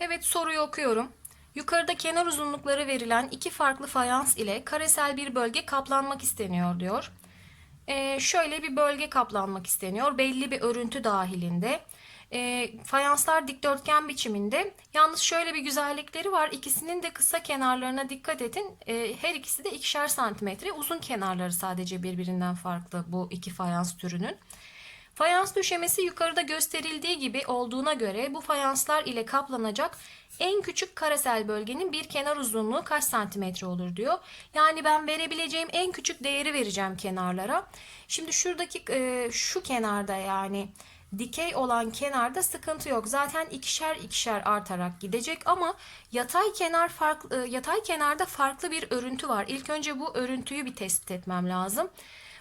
Evet soruyu okuyorum. Yukarıda kenar uzunlukları verilen iki farklı fayans ile karesel bir bölge kaplanmak isteniyor diyor. Ee, şöyle bir bölge kaplanmak isteniyor. Belli bir örüntü dahilinde. Ee, fayanslar dikdörtgen biçiminde. Yalnız şöyle bir güzellikleri var. İkisinin de kısa kenarlarına dikkat edin. Ee, her ikisi de ikişer santimetre. Uzun kenarları sadece birbirinden farklı bu iki fayans türünün. Fayans döşemesi yukarıda gösterildiği gibi olduğuna göre bu fayanslar ile kaplanacak en küçük karesel bölgenin bir kenar uzunluğu kaç santimetre olur diyor. Yani ben verebileceğim en küçük değeri vereceğim kenarlara. Şimdi şuradaki e, şu kenarda yani dikey olan kenarda sıkıntı yok. Zaten ikişer ikişer artarak gidecek ama yatay kenar farklı e, yatay kenarda farklı bir örüntü var. İlk önce bu örüntüyü bir tespit etmem lazım.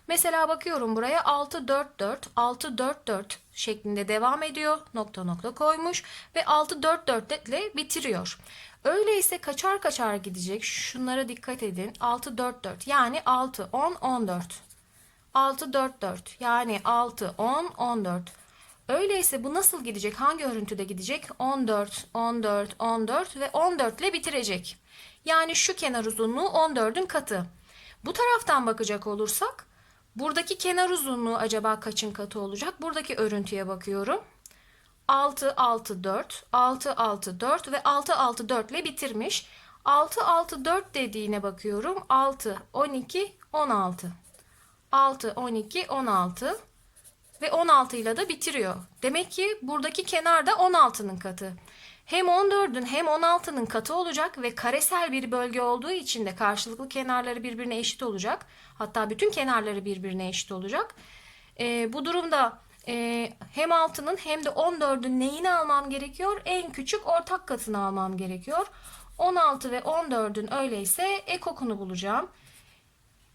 Mesela bakıyorum buraya 6 4 4 6 4 4 şeklinde devam ediyor. Nokta nokta koymuş ve 6 4 4 ile bitiriyor. Öyleyse kaçar kaçar gidecek. Şunlara dikkat edin. 6 4 4 yani 6 10 14. 6 4 4 yani 6 10 14. Öyleyse bu nasıl gidecek? Hangi örüntüde gidecek? 14, 14, 14 ve 14 ile bitirecek. Yani şu kenar uzunluğu 14'ün katı. Bu taraftan bakacak olursak buradaki kenar uzunluğu acaba kaçın katı olacak? Buradaki örüntüye bakıyorum. 6 6 4, 6 6 4 ve 6 6 4 ile bitirmiş. 6 6 4 dediğine bakıyorum. 6 12 16. 6 12 16 ve 16 ile de bitiriyor. Demek ki buradaki kenar da 16'nın katı. Hem 14'ün hem 16'nın katı olacak ve karesel bir bölge olduğu için de karşılıklı kenarları birbirine eşit olacak. Hatta bütün kenarları birbirine eşit olacak. Ee, bu durumda e, hem 6'nın hem de 14'ün neyini almam gerekiyor? En küçük ortak katını almam gerekiyor. 16 ve 14'ün öyleyse ekokunu bulacağım.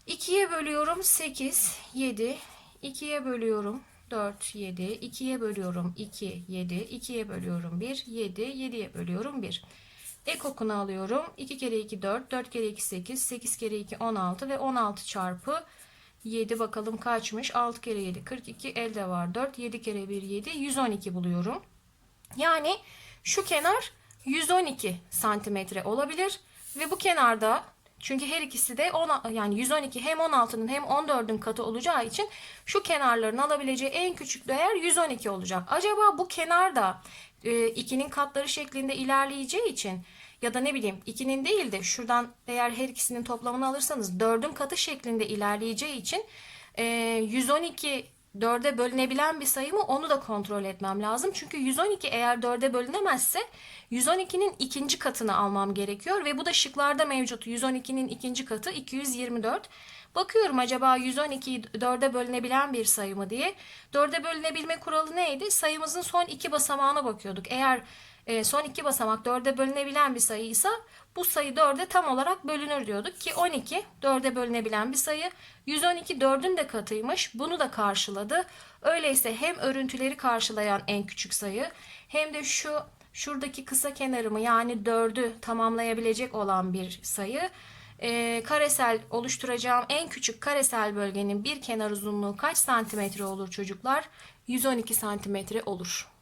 2'ye bölüyorum 8, 7. 2'ye bölüyorum 4, 7. 2'ye bölüyorum 2, 7. 2'ye bölüyorum 1, 7. 7'ye bölüyorum 1. Ekokunu alıyorum. 2 kere 2 4, 4 kere 2 8, 8 kere 2 16 ve 16 çarpı 7 bakalım kaçmış? 6 kere 7 42 elde var 4, 7 kere 1 7, 112 buluyorum. Yani şu kenar 112 santimetre olabilir ve bu kenarda çünkü her ikisi de 10, yani 112 hem 16'nın hem 14'ün katı olacağı için şu kenarların alabileceği en küçük değer 112 olacak. Acaba bu kenar da e, 2'nin katları şeklinde ilerleyeceği için ya da ne bileyim 2'nin değil de şuradan eğer her ikisinin toplamını alırsanız 4'ün katı şeklinde ilerleyeceği için e, 112 4'e bölünebilen bir sayı mı onu da kontrol etmem lazım. Çünkü 112 eğer 4'e bölünemezse 112'nin ikinci katını almam gerekiyor ve bu da şıklarda mevcut. 112'nin ikinci katı 224. Bakıyorum acaba 112 4'e bölünebilen bir sayı mı diye. 4'e bölünebilme kuralı neydi? Sayımızın son iki basamağına bakıyorduk. Eğer e, son iki basamak 4'e bölünebilen bir sayıysa bu sayı 4'e tam olarak bölünür diyorduk ki 12 4'e bölünebilen bir sayı. 112 4'ün de katıymış. Bunu da karşıladı. Öyleyse hem örüntüleri karşılayan en küçük sayı hem de şu şuradaki kısa kenarımı yani 4'ü tamamlayabilecek olan bir sayı. E, karesel oluşturacağım en küçük karesel bölgenin bir kenar uzunluğu kaç santimetre olur çocuklar? 112 santimetre olur.